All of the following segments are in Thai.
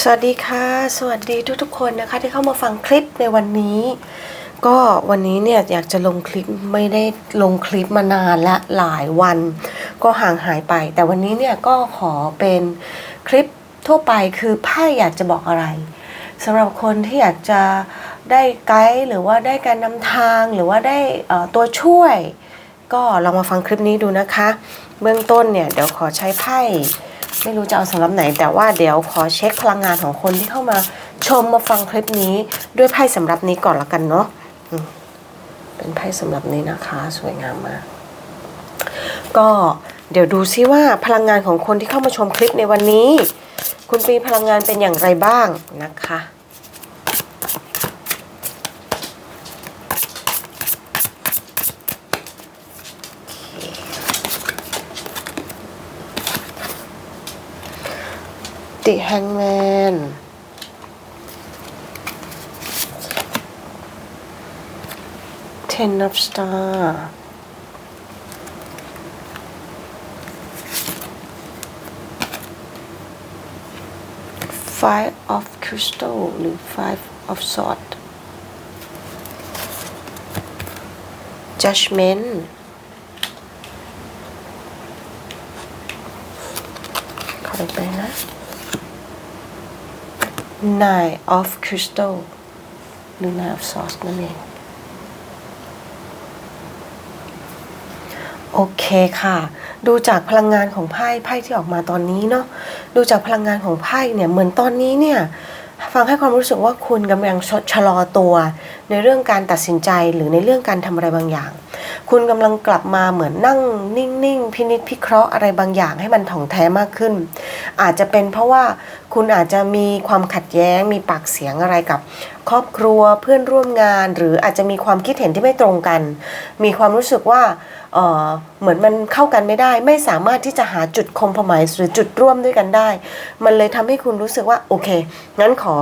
สวัสดีค่ะ สวัสดีทุกๆคนนะคะที่เข้ามาฟังคลิปในวันนี้ ก็วันนี้เนี่ยอยากจะลงคลิปไม่ได้ลงคลิปมานานและหลายวัน ก็ห่างหายไป แต่วันนี้เนี่ยก็ขอเป็นคลิปทั่วไปคือไพ่อยากจะบอกอะไรสำหรับคนที่อยากจะได้ไกด์หรือว่าได้การนำทางหรือว่าได้ตัวช่วย ก็ลองมาฟังคลิปนี้ดูนะคะ เบื้องต้นเนี่ยเดี๋ยวขอใช้ไพ่ ไม่รู้จะเอาสำหรับไหน แต่ว่าเดี๋ยวขอเช็คพลังงานของคนที่เข้ามาชมมาฟังคลิปนี้ด้วยไพ่สำหรับนี้ก่อนละกันเนาะเป็นไพ่สำหรับนี้นะคะ สวยงามมาก ก็เดี๋ยวดูซิว่าพลังงานของคนที่เข้ามาชมคลิปในวันนี้ คุณมีพลังงานเป็นอย่างไรบ้างนะคะ ติแฮงแมน Ten of Star Five of Crystal หรือ Five of Sword Judgment ขอไปไปนะ Nine of Crystal หรือ Nine of Swords นั่นเอง โอเคค่ะ ดูจากพลังงานของไพ่ไพ่ที่ออกมาตอนนี้เนาะ ดูจากพลังงานของไพ่เนี่ย เหมือนตอนนี้เนี่ย ฟังให้ความรู้สึกว่าคุณกำลังชะลอตัว ในเรื่องการตัดสินใจหรือในเรื่องการทำอะไรบางอย่าง คุณกำลังกลับมาเหมือนนั่งนิ่งๆพินิจพิเคราะห์อะไรบางอย่างให้มันถ่องแท้มากขึ้น อาจจะเป็นเพราะว่าคุณอาจจะมีความขัดแย้ง มีปากเสียงอะไรกับ ครอบครัวเพื่อนร่วมงาน หรืออาจจะมีความคิดเห็นที่ไม่ตรงกัน มีความรู้สึกว่าเหมือนมันเข้ากันไม่ได้ ไม่สามารถที่จะหาจุดคอมพมายหรือจุดร่วมด้วยกันได้ มันเลยทำให้คุณรู้สึกว่าโอเค งั้นขอ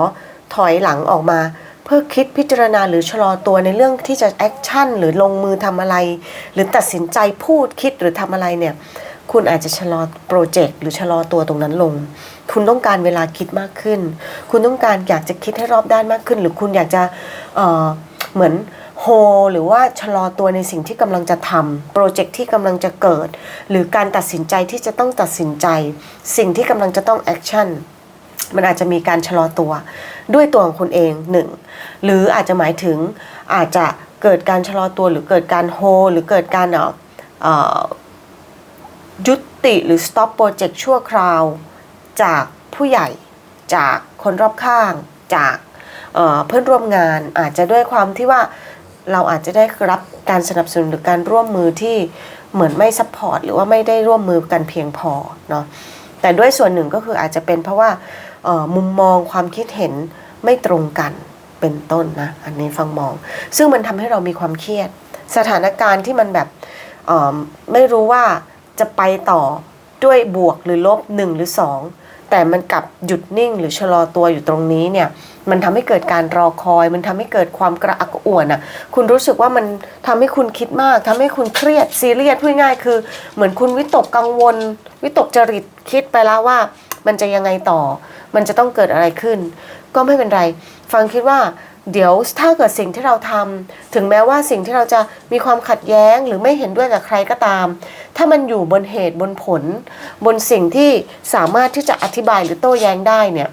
ถอยหลังออกมา เพื่อคิดพิจารณาหรือชะลอตัวในเรื่องที่จะแอคชั่นหรือลงมือทำอะไร หรือตัดสินใจพูดคิดหรือทำอะไรเนี่ยคุณอาจจะชะลอโปรเจกต์หรือชะลอตัวตรงนั้นลง คุณต้องการเวลาคิดมากขึ้น คุณต้องการอยากจะคิดให้รอบด้านมากขึ้น หรือคุณอยากจะเเหมือน โฮหรือว่าชะลอตัวในสิ่งที่กำลังจะทำโปรเจกต์ที่กำลังจะเกิด หรือการตัดสินใจที่จะต้องตัดสินใจ สิ่งที่กำลังจะต้องแอคชั่นมันอาจจะมีการชะลอตัว ด้วยตัวของคุณเองหนึ่งหรืออาจจะหมายถึงอาจจะเกิดการชะลอตัวหรือเกิดการโฮหรือเกิดการเยุติหรือ stop project ชั่วคราว จากผู้ใหญ่จากคนรอบข้าง จากเเพื่อนร่วมงานอาจจะด้วยความที่ว่า เราอาจจะได้รับการสนับสนุนหรือการร่วมมือที่เหมือนไม่ซัพพอร์ตหรือว่าไม่ได้ร่วมมือกันเพียงพอเนาะแต่ด้วยส่วนหนึ่งก็คืออาจจะเป็นเพราะว่ามุมมองความคิดเห็นไม่ตรงกันเป็นต้นนะอันนี้ฟังมอง ซึ่งมันทำให้เรามีความเครียด สถานการณ์ที่มันแบบไม่รู้ว่าจะไปต่อด้วยบวกหรือลบหนึ่งหรือสองแต่มันกลับหยุดนิ่งหรือชะลอตัวอยู่ตรงนี้เนี่ย มันทำให้เกิดการรอคอย มันทำให้เกิดความกระอักกระอ่วนอะ คุณรู้สึกว่ามันทำให้คุณคิดมากทำให้คุณเครียดซีเรียสพูดง่ายคือ เหมือนคุณวิตกกังวล วิตกจริตคิดไปแล้วว่า มันจะยังไงต่อ มันจะต้องเกิดอะไรขึ้น ก็ไม่เป็นไร ฟังคิดว่าเดี๋ยวถ้าเกิดสิ่งที่เราทำถึงแม้ว่าสิ่งที่เราจะมีความขัดแย้งหรือไม่เห็นด้วยกับใครก็ตาม ถ้ามันอยู่บนเหตุบนผล บนสิ่งที่สามารถที่จะอธิบายหรือโต้แย้งได้เนี่ย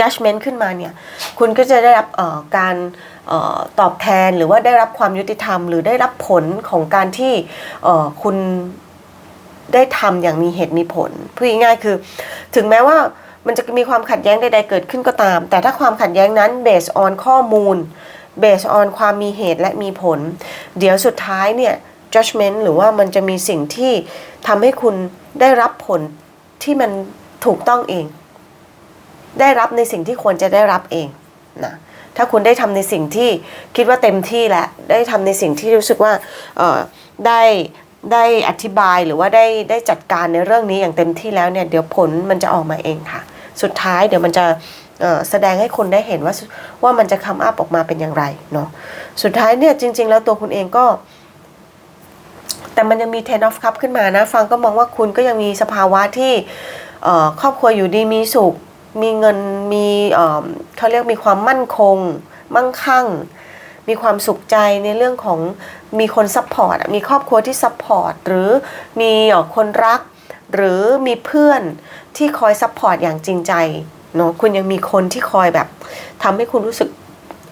judgment ขึ้นมาเนี่ยคุณก็จะได้รับการออตอบแทนหรือว่าได้รับความยุติธรรม หรือได้รับผลของการที่คุณได้ทำอย่างมีเหตุมีผลพูดง่ายๆคือ ถึงแม้ว่ามันจะมีความขัดแย้งใดๆเกิดขึ้นก็ตาม แต่ถ้าความขัดแย้งนั้น based on ข้อมูล based on ความมีเหตุและมีผล เดี๋ยวสุดท้ายเนี่ย judgment หรือว่ามันจะมีสิ่งที่ทำให้คุณได้รับผลที่มันถูกต้องเอง ได้รับในสิ่งที่ควรจะได้รับเองนะถ้าคุณได้ทำในสิ่งที่คิดว่าเต็มที่แล้วได้ทำในสิ่งที่รู้สึกว่าได้ได้อธิบายหรือว่าได้ได้จัดการในเรื่องนี้อย่างเต็มที่แล้วเนี่ยเดี๋ยวผลมันจะออกมาเองค่ะ สุดท้ายเดี๋ยวมันจะแสดงให้คนได้เห็นว่าว่ามันจะคัมอัพออกมาเป็นอย่างไรเนาะสุดท้ายเนี่ยจริง ๆ แล้วตัวคุณเองก็ แต่มันยังมี ten of cup ขึ้นมานะ ฟังก็มองว่าคุณก็ยังมีสภาวะที่ครอบครัวอยู่ดีมีสุข มีเงินมีเขาเรียกมีความมั่นคง มั่งคั่ง มีความสุขใจในเรื่องของมีคนซัพพอร์ตมีครอบครัวที่ซัพพอร์ตหรือมีคนรัก หรือมีเพื่อนที่คอยซัพพอร์ตอย่างจริงใจเนาะคุณยังมีคนที่คอยแบบทำให้คุณรู้สึก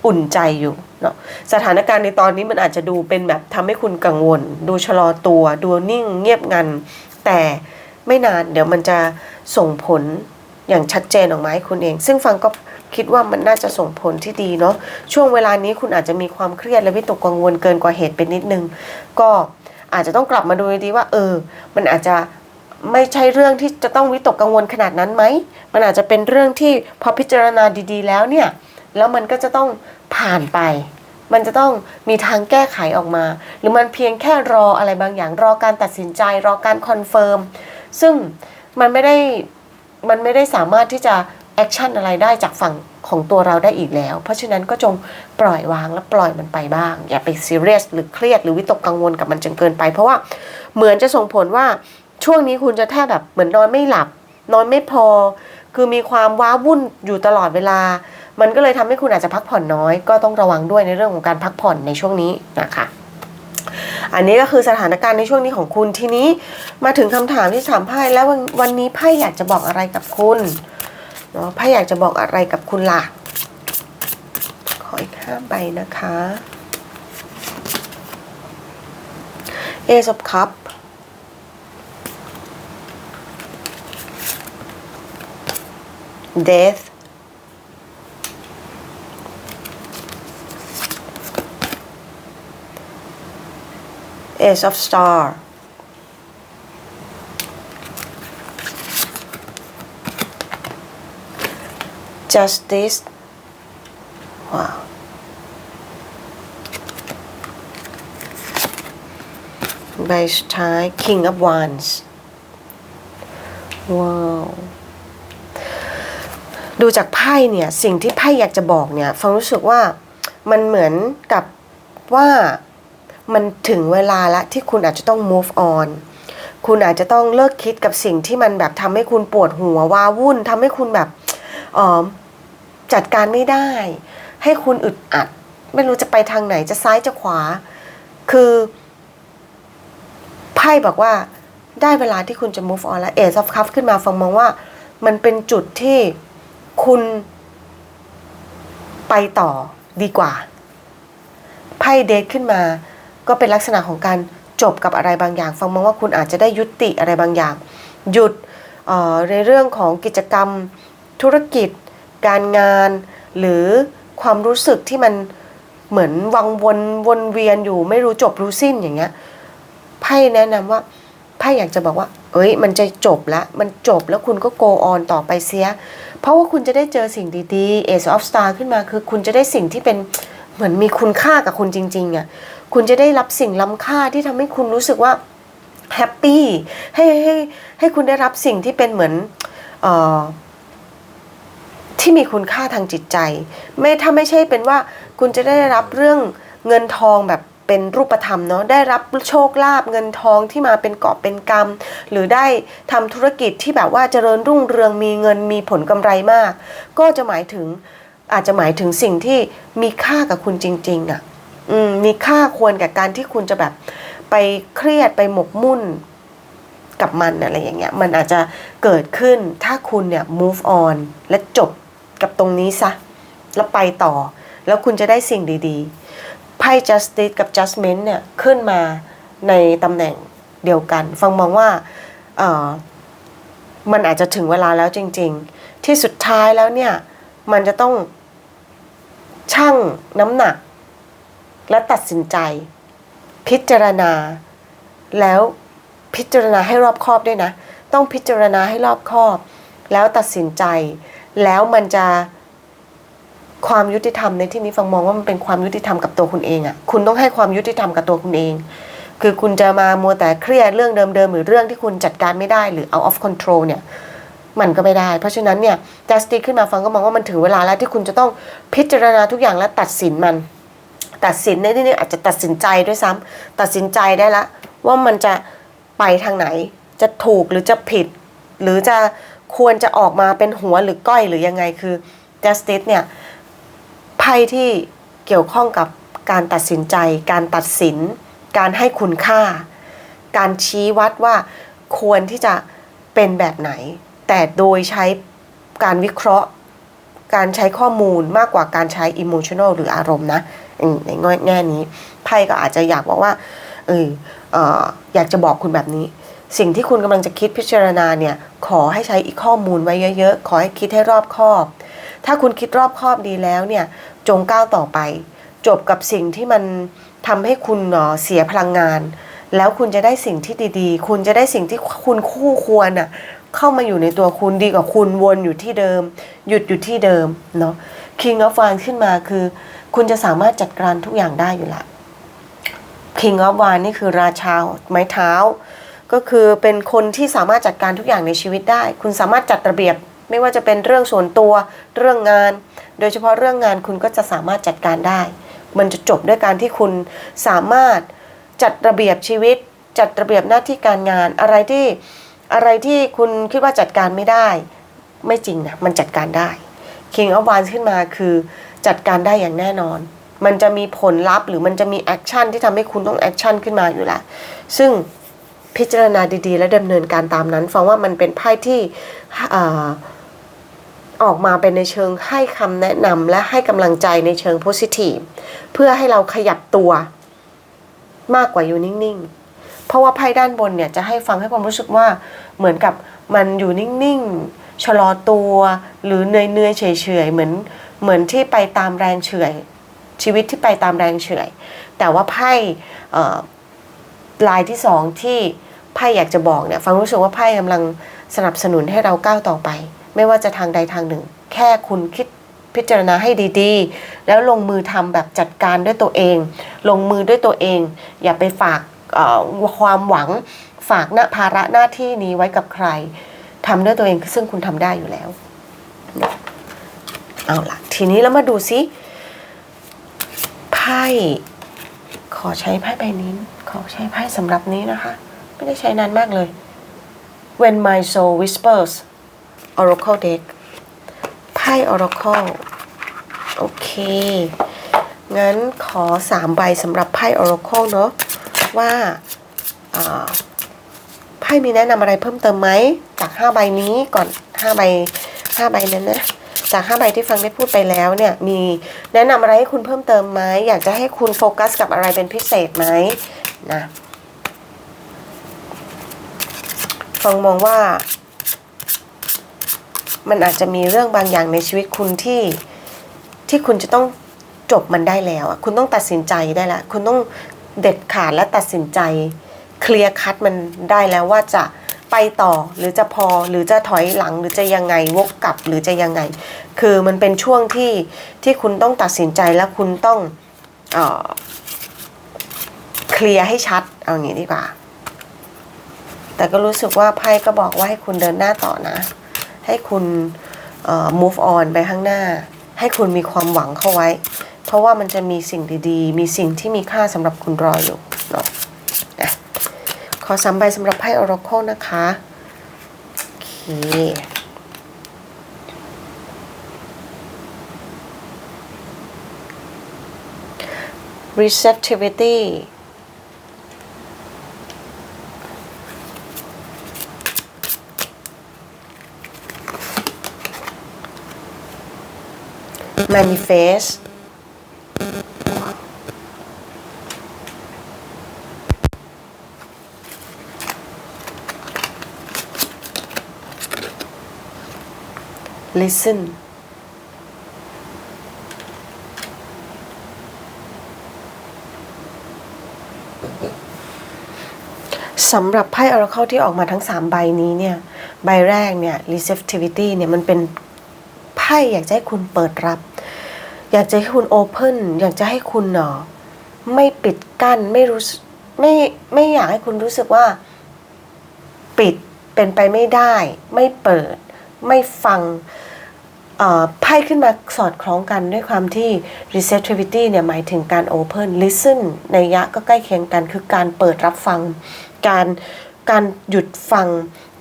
อุ่นใจอยู่เนาะสถานการณ์ในตอนนี้มันอาจจะดูเป็นแบบทำให้คุณกังวล ดูชะลอตัว ดูนิ่งเงียบงัน แต่ไม่นานเดี๋ยวมันจะส่งผล อย่างชัดเจนออกมาให้คุณเอง ซึ่งฟังก็คิดว่ามันน่าจะส่งผลที่ดีเนาะช่วงเวลานี้คุณอาจจะมีความเครียดและวิตกกังวลเกินกว่าเหตุไปนิดนึง ก็อาจจะต้องกลับมาดูดีว่า เออ มันอาจจะไม่ใช่เรื่องที่จะต้องวิตกกังวลขนาดนั้นไหม มันอาจจะเป็นเรื่องที่พอพิจารณาดีๆ แล้วเนี่ย แล้วมันก็จะต้องผ่านไป มันจะต้องมีทางแก้ไขออกมา หรือมันเพียงแค่รออะไรบางอย่างรอการตัดสินใจรอการคอนเฟิร์ม ซึ่งมันไม่ได้ มันไม่ได้สามารถที่จะแอคชั่นอะไรได้จากฝั่งของตัวเราได้อีกแล้ว เพราะฉะนั้นก็จงปล่อยวางและปล่อยมันไปบ้าง อย่าไปซีเรียสหรือเครียดหรือวิตกกังวลกับมันจนเกินไป เพราะว่าเหมือนจะส่งผลว่าช่วงนี้คุณจะแทบแบบเหมือนนอนไม่หลับ นอนไม่พอ คือมีความว้าวุ่นอยู่ตลอดเวลา มันก็เลยทำให้คุณอาจจะพักผ่อนน้อย ก็ต้องระวังด้วยในเรื่องของการพักผ่อนในช่วงนี้นะคะ อันนี้ก็คือสถานการณ์ในช่วงนี้ของคุณทีนี้มาถึงคำถามที่ถามไพ่แล้ววันวันนี้ไพ่อยากจะบอกอะไรกับคุณเนาะไพ่อยากจะบอกอะไรกับคุณล่ะขออีกห้าใบนะคะ Ace of Cup Death Ace of Star Justice ว้าวใบสุดท้าย King of Wands ว้าว ดูจากไพ่เนี่ย สิ่งที่ไพ่อยากจะบอกเนี่ยฟังรู้สึกว่ามันเหมือนกับว่า มันถึงเวลาละที่คุณอาจจะต้อง move on คุณอาจจะต้องเลิกคิดกับสิ่งที่มันแบบทำให้คุณปวดหัวว้าวุ่นทำให้คุณแบบออจัดการไม่ได้ ให้คุณอึดอัด ไม่รู้จะไปทางไหนจะซ้ายจะขวา คือไพ่บอกว่าได้เวลาที่คุณจะ move on แล้ว Ace of Cups ขึ้นมาฟังมองว่า มันเป็นจุดที่คุณไปต่อดีกว่า ไพ่เดทขึ้นมา ก็เป็นลักษณะของการจบกับอะไรบางอย่าง ฟังมองว่าคุณอาจจะได้ยุติอะไรบางอย่าง หยุดในเรื่องของกิจกรรม ธุรกิจ การงาน หรือความรู้สึกที่มันเหมือนวังวนวนเวียนอยู่ไม่รู้จบรู้สิ้นอย่างเงี้ยไพ่แนะนำว่าไพ่อยากจะบอกว่า เอ้ย มันจะจบล้วมันจบแล้วคุณก็ go on ต่อไปเสีย เพราะว่าคุณจะได้เจอสิ่งดีๆ Ace of Star ขึ้นมาคือคุณจะได้สิ่งที่เป็นเหมือนมีคุณค่ากับคุณจริงๆอะ คุณจะได้รับสิ่งล้ำค่าที่ทำให้คุณรู้สึกว่าแฮปปี้ให้ให้ให้คุณได้รับสิ่งที่เป็นเหมือนเอ่อที่มีคุณค่าทางจิตใจ ไม่ถ้าไม่ใช่เป็นว่าคุณจะได้รับเรื่องเงินทองแบบเป็นรูปธรรมเนาะได้รับโชคลาภเงินทองที่มาเป็นกอบเป็นกำหรือได้ทำธุรกิจที่แบบว่าเจริญรุ่งเรืองมีเงินมีผลกำไรมาก ก็จะหมายถึงอาจจะหมายถึงสิ่งที่มีค่ากับคุณจริงๆอะ่ะ มมีค่าควรกับการที่คุณจะแบบไปเครียดไปหมกมุ่นกับมันอะไรอย่างเงี้ย มันอาจจะเกิดขึ้นถ้าคุณเนี่ย move on และจบกับตรงนี้ซะ แล้วไปต่อ แล้วคุณจะได้สิ่งดีๆ ไพ่ justice กับ judgment เนี่ย ขึ้นมาในตำแหน่งเดียวกัน ฟังมองว่าเออมันอาจจะถึงเวลาแล้วจริง ๆ ที่สุดท้ายแล้วเนี่ย มันจะต้องชั่งน้ำหนัก และตัดสินใจ พิจารณา แล้วพิจารณาให้รอบคอบด้วยนะ ต้องพิจารณาให้รอบคอบ แล้วตัดสินใจ แล้วมันจะความยุติธรรมในที่นี้ฟังมองว่ามันเป็นความยุติธรรมกับตัวคุณเองอะ่ะ คุณต้องให้ความยุติธรรมกับตัวคุณเอง คือคุณจะมามัวแต่เครียดเรื่องเดิมๆหรือเรื่องที่คุณจัดการไม่ได้หรือ out of control เนี่ย มันก็ไม่ได้ เพราะฉะนั้นเนี่ย justice ขึ้นมาฟังก็มองว่ามันถึงเวลาแล้วที่คุณจะต้องพิจารณาทุกอย่างและตัดสินมัน ตัดสินในที่นี้อาจจะตัดสินใจด้วยซ้ำตัดสินใจได้ละว่ามันจะไปทางไหน จะถูกหรือจะผิด หรือจะควรจะออกมาเป็นหัวหรือก้อยหรือยังไงคือ justice เนี่ยไพ่ที่เกี่ยวข้องกับการตัดสินใจ การตัดสิน การให้คุณค่า การชี้วัดว่าควรที่จะเป็นแบบไหน แต่โดยใช้การวิเคราะห์ การใช้ข้อมูลมากกว่าการใช้ emotional หรืออารมณ์นะในแง่นี้ไพ่ก็อาจจะอยากบอกว่าเออเอออยากจะบอกคุณแบบนี้ สิ่งที่คุณกำลังจะคิดพิจารณาเนี่ยขอให้ใช้อีกข้อมูลไว้เยอะๆ ขอให้คิดให้รอบคอบ ถ้าคุณคิดรอบคอบดีแล้วเนี่ยจงก้าวต่อไป จบกับสิ่งที่มันทำให้คุณเอ่อเสียพลังงาน แล้วคุณจะได้สิ่งที่ดีๆ คุณจะได้สิ่งที่คุณคู่ควรน่ะ เข้ามาอยู่ในตัวคุณดีกว่าคุณวนอยู่ที่เดิม หยุดอยู่ที่เดิมเนาะ King of Wands ขึ้นมาคือ คุณจะสามารถจัดการทุกอย่างได้อยู่ละ King of Wands นี่คือราชาไม้เท้า ก็คือเป็นคนที่สามารถจัดการทุกอย่างในชีวิตได้ คุณสามารถจัดระเบียบไม่ว่าจะเป็นเรื่องส่วนตัวเรื่องงาน โดยเฉพาะเรื่องงานคุณก็จะสามารถจัดการได้ มันจะจบด้วยการที่คุณสามารถจัดระเบียบชีวิต จัดระเบียบหน้าที่การงานอะไรที่ อะไรที่คุณคิดว่าจัดการไม่ได้ ไม่จริงนะมันจัดการได้ King of Wands ขึ้นมาคือจัดการได้อย่างแน่นอน มันจะมีผลลัพธ์หรือมันจะมีแอคชั่นที่ทำให้คุณต้องแอคชั่นขึ้นมาอยู่แล้ว ซึ่งพิจารณาดีๆ และดำเนินการตามนั้นฟังว่ามันเป็นไพ่ที่ออออกมาเป็นในเชิงให้คำแนะนำและให้กำลังใจในเชิงโพสิทีฟเพื่อให้เราขยับตัวมากกว่าอยู่นิ่ง ๆ เพราะว่าไพ่ด้านบนเนี่ยจะให้ฟังให้ความรู้สึกว่าเหมือนกับมันอยู่นิ่งๆชะลอตัว หรือเนื่อยๆเฉยๆเหมือนเหมือนที่ไปตามแรงเฉยชีวิตที่ไปตามแรงเฉยแต่ว่าไพ่ลายที่สองที่ไพ่อยากจะบอกเนี่ยฟังรู้สึกว่าไพ่กำลังสนับสนุนให้เราก้าวต่อไป ไม่ว่าจะทางใดทางหนึ่ง แค่คุณคิดพิจารณาให้ดีๆ แล้วลงมือทำแบบจัดการด้วยตัวเอง ลงมือด้วยตัวเอง อย่าไปฝาก ความหวังฝากหน้าภาระหน้าที่นี้ไว้กับใครทำด้วยตัวเองซึ่งคุณทำได้อยู่แล้วเอาล่ะ ทีนี้เรามาดูซิไพ่ขอใช้ไพ่ใบนี้ ขอใช้ไพ่สำหรับนี้นะคะ ไม่ได้ใช้นานมากเลย When My Soul Whispers Oracle Deck ไพ่ Oracle โอเค งั้นขอสามใบสำหรับไพ่ Oracle เนอะ ว่าไพ่มีแนะนำอะไรเพิ่มเติมไหมจากห้าใบนี้ก่อนห้าใบห้าใบนั้นนะจากห้าใบที่ฟังได้พูดไปแล้วเนี่ยมีแนะนำอะไรให้คุณเพิ่มเติมไหมอยากจะให้คุณโฟกัสกับอะไรเป็นพิเศษไหมนะฟังมองว่า มันอาจจะมีเรื่องบางอย่างในชีวิตคุณที่ที่คุณจะต้องจบมันได้แล้วคุณต้องตัดสินใจได้แล้วคุณต้อง เด็ดขาดและตัดสินใจ เคลียร์คัดมันได้แล้วว่าจะไปต่อหรือจะพอหรือจะถอยหลังหรือจะยังไงวกกลับหรือจะยังไง คือมันเป็นช่วงที่ที่คุณต้องตัดสินใจและคุณต้องเออเคลียร์ให้ชัดเอาอย่างนี้ดีกว่า แต่ก็รู้สึกว่าไพ่ก็บอกว่าให้คุณเดินหน้าต่อนะ ให้คุณ move on ไปข้างหน้า ให้คุณมีความหวังเข้าไว้ เพราะว่ามันจะมีสิ่งดีๆ มีสิ่งที่มีค่าสำหรับคุณรออยู่เนาะขอสามใบสำหรับไพ่ Oracle นะคะโอเค receptivity แ manifest listen สำหรับไพ่ Oracle ที่ออกมาทั้ง 3 ใบนี้เนี่ย ใบแรกเนี่ย receptivity เนี่ย มันเป็นไพ่อยากจะให้คุณเปิดรับ อยากจะให้คุณ open อยากจะให้คุณเนาะไม่ปิดกั้น ไม่รู้ไม่ไม่อยากให้คุณรู้สึกว่า ปิดเป็นไปไม่ได้ ไม่เปิด ไม่ฟัง ไพ่ขึ้นมาสอดคล้องกันด้วยความที่ receptivity เนี่ยหมายถึงการ open listen ในยะก็ใกล้เคียงกัน คือการเปิดรับฟัง การการหยุดฟัง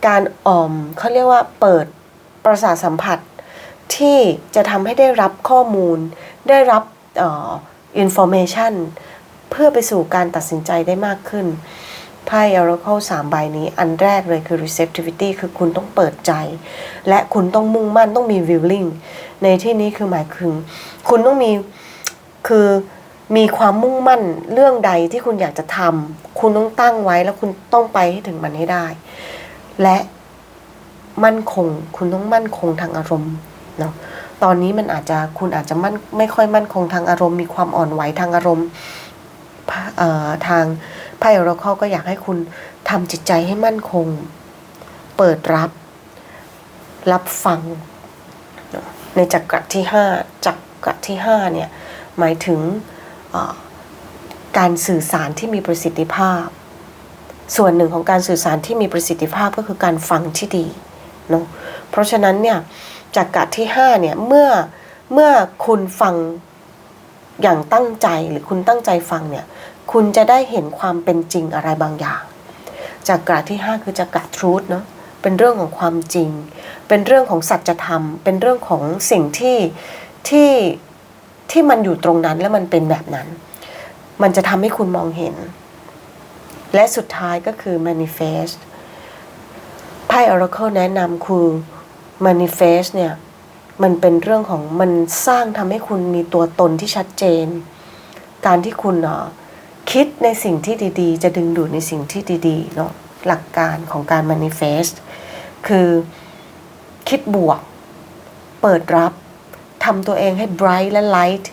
การอ่อมเขาเรียกว่าเปิดประสาทสัมผัส ที่จะทำให้ได้รับข้อมูล ได้รับอ่อ information เพื่อไปสู่การตัดสินใจได้มากขึ้น ไพ่ Oracle 3 ใบนี้ อันแรกเลยคือ receptivity คือคุณต้องเปิดใจ และคุณต้องมุ่งมั่นต้องมี willing ในที่นี้คือหมายถึงคุณต้องมีคือมีความมุ่งมั่นเรื่องใดที่คุณอยากจะทำคุณต้องตั้งไว้แล้วคุณต้องไปให้ถึงมันให้ได้ และมั่นคง คุณต้องมั่นคงทางอารมณ์เนาะตอนนี้มันอาจจะคุณอาจจะมั่นไม่ค่อยมั่นคงทางอารมณ์ มีความอ่อนไหวทางอารมณ์ทาง ไพ่อราเข้ก็อยากให้คุณทำจิตใจให้มั่นคง เปิดรับ รับฟัง ในจักรที่ห้าจักรที่ห้าเนี่ยหมายถึงการสื่อสารที่มีประสิทธิภาพ ส่วนหนึ่งของการสื่อสารที่มีประสิทธิภาพก็คือการฟังที่ดีเนาะเพราะฉะนั้นเนี่ยจักรที่ห้าเนี่ยเมื่อเมื่อคุณฟังอย่างตั้งใจหรือคุณตั้งใจฟังเนี่ย คุณจะได้เห็นความเป็นจริงอะไรบางอย่างจักระที่ห้าคือจักระทรูธเนาะเป็นเรื่องของความจริง เป็นเรื่องของสัจธรรม เป็นเรื่องของสิ่งที่ที่ที่มันอยู่ตรงนั้นแล้วมันเป็นแบบนั้น มันจะทำให้คุณมองเห็น และสุดท้ายก็คือ manifest ไพ่ Oracle แนะนำคือ manifest เนี่ย มันเป็นเรื่องของมันสร้างทำให้คุณมีตัวตนที่ชัดเจน การที่คุณเนาะ คิดในสิ่งที่ดีๆ จะดึงดูดในสิ่งที่ดีๆเนาะหลักการของการ manifest คือคิดบวก เปิดรับทำตัวเองให้ bright และ light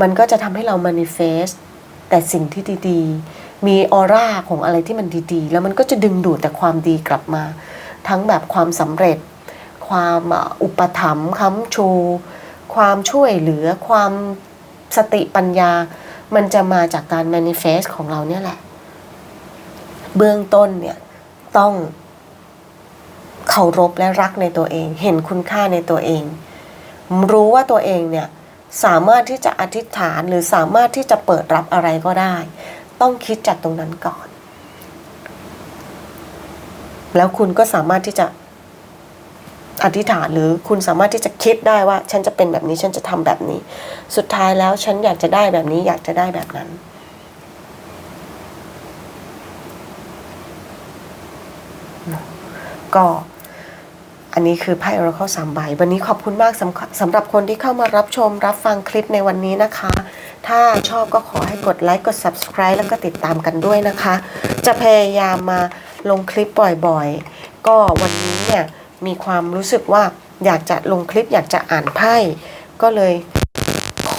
มันก็จะทำให้เรา manifest แต่สิ่งที่ดีๆ มีออร่าของอะไรที่มันดีๆ แล้วมันก็จะดึงดูดแต่ความดีกลับมา ทั้งแบบความสำเร็จ ความอุปถัมภ์ค้ำชู ความช่วยเหลือ ความสติปัญญา มันจะมาจากการ manifest ของเราเนี่ยแหละ เบื้องต้นเนี่ยต้องเคารพและรักในตัวเอง เห็นคุณค่าในตัวเอง รู้ว่าตัวเองเนี่ยสามารถที่จะอธิษฐานหรือสามารถที่จะเปิดรับอะไรก็ได้ ต้องคิดจากตรงนั้นก่อน แล้วคุณก็สามารถที่จะ อธิษฐานหรือคุณสามารถที่จะคิดได้ว่า ฉันจะเป็นแบบนี้ฉันจะทำแบบนี้ สุดท้ายแล้วฉันอยากจะได้แบบนี้ อยากจะได้แบบนั้น ก็อันนี้คือไพ่ Oracle สามใบ วันนี้ขอบคุณมากสำสำหรับคนที่เข้ามารับชมรับฟังคลิปในวันนี้นะคะ ถ้าชอบก็ขอให้กดไลค์กด subscribe แล้วก็ติดตามกันด้วยนะคะ จะพยายามมาลงคลิปบ่อยๆ ก็วันนี้เนี่ย มีความรู้สึกว่าอยากจะลงคลิปอยากจะอ่านไพ่ก็เลย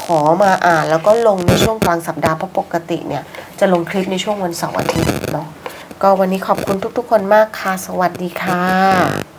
ขอมาอ่านแล้วก็ลงในช่วงกลางสัปดาห์เพราะปกติเนี่ย จะลงคลิปในช่วงวันเสาร์อาทิตย์เนาะก็วันนี้ขอบคุณทุกๆ คนมากค่ะ สวัสดีค่ะ